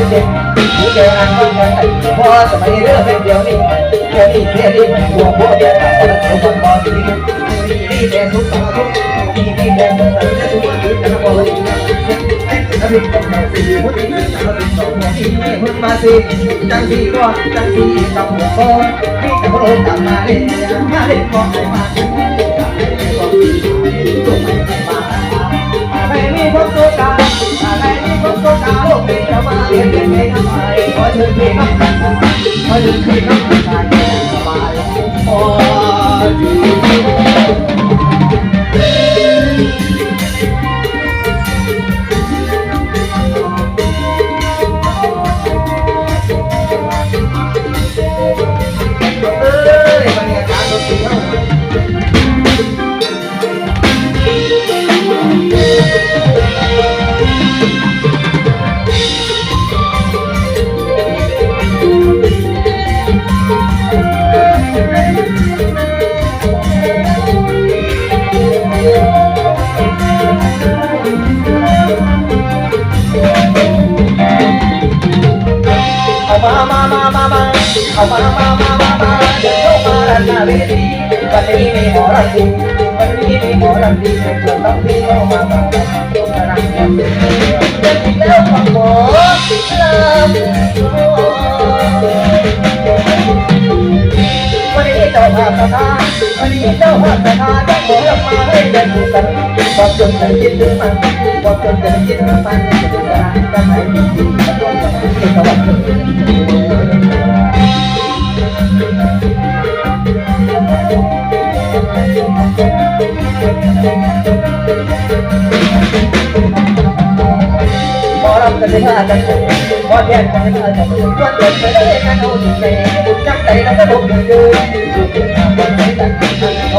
อเด็กหรือแกอ่านว่าไงพอสมัยเรื่องเป็นเดียวนี้เดียวนี้เสียดีหัวพวกเดียวกันแล้วเดี๋ยวคนมองดีดีแต่ทุกต่อทุกดีดีแต่ทุกต่อทุกดีแต่ละคนอภิกรรมสีพุทธิสังฆสองที่พุทธมาสีจังสีก็จังสีต้องหัวก้อนที่ตะโกนตามมาเลยมาเลยมองไปมาไม่ ขอเชิญพี่น้องขอเชิญพี่น้องชายสบ เอามามามามามาเดี๋ยวเข้ามาด้านหน้าเวทีวันนี้มีหมอลำดีวันนี้มีหมอลำดีเชิญน้องพี่เข้ามามาตัวกระรังแก้มเดินแล้วขอหมอลำวันนี้เจ้าภาพประธานวันนี้เจ้าภาพประธานได้หมอลำมาให้เดินกันบอกจนจะยินถึงมันบอกจนจะยินถึงมันจะเป็นกระรังจะไหนดีดีจะต้องจะเป็น พอรับกันได้มากันพอแยกกันได้มากันวันเดินไปได้กันเอาถึงแม่จังใจแล้วก็ลงอยู่ยืนอยู่ที่ทางวันไหนกันเข้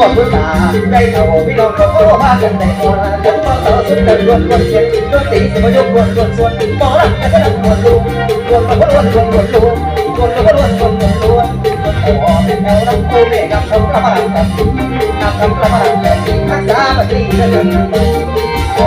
วกผู้ตาได้เขาพี่น้องเขาโอ้มากันในหัวทั้งพ่อเต่าสุดกันรวนรวนเสียงดนตีสมยกรวนรวนส่วนหมอรักกันก็รวนรวนรวนมาก็รวนรวนรวนรวนรวนมาก็รวนรวนรวนรวนโอ้แม่แมวน้ำคูเมฆกับคำละมันกับนำคำละมันกับทักษะปฏิเสธกันโอ้โห